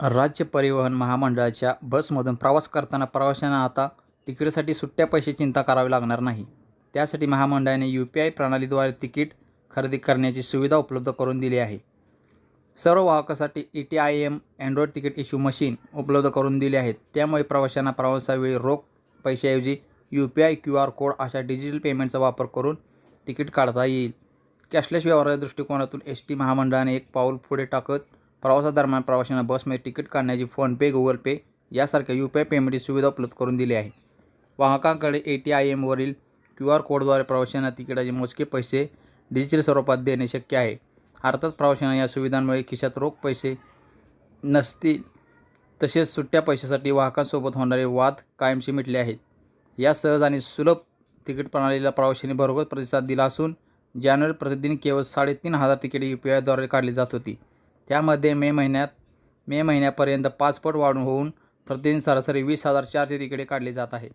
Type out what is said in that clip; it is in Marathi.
राज्य परिवहन महामंडळाच्या बसमधून प्रवास करताना प्रवाशांना आता तिकीटासाठी सुट्ट्या पैसे चिंता करावी लागणार नाही. त्यासाठी महामंडळाने यू पी आय प्रणालीद्वारे तिकीट खरेदी करण्याची सुविधा उपलब्ध करून दिली आहे. सर्व वाहकासाठी E T I M android ticket issue machine उपलब्ध करून दिले आहेत. त्यामुळे प्रवाशांना प्रवासावेळी रोख पैशाऐवजी U P I Q R code अशा डिजिटल पेमेंटचा वापर करून तिकीट काढता येईल. कॅशलेस व्यवहाराच्या दृष्टिकोनातून एस टी महामंडळाने एक पाऊल पुढे टाकत प्रवासादरम्यान प्रवाशांना बसमध्ये तिकीट काढण्याची फोनपे गुगल पे यासारख्या यू पी आय पेमेंटची सुविधा उपलब्ध करून दिली आहे. वाहकांकडे ए टी आय एमवरील क्यू आर कोडद्वारे प्रवाशांना तिकिटाचे मोजके पैसे डिजिटल स्वरूपात देणे शक्य आहे. अर्थात प्रवाशांना या सुविधांमुळे खिशात रोख पैसे नसतील तसेच सुट्ट्या पैशासाठी वाहकांसोबत होणारे वाद कायमशी मिटले आहेत. या सहज आणि सुलभ तिकीट प्रणालीला प्रवाशांनी भरघोस प्रतिसाद दिला असून जानेवारी प्रतिदिन केवळ साडेतीन हजार तिकीट यू पी आयद्वारे काढली जात होती. त्यामध्ये मे महिन्यात मे महिन्यापर्यंत पाच पट वाढून होऊन प्रतिदिन सरासरी वीस हजार चारशे तिकडे काढली जात आहे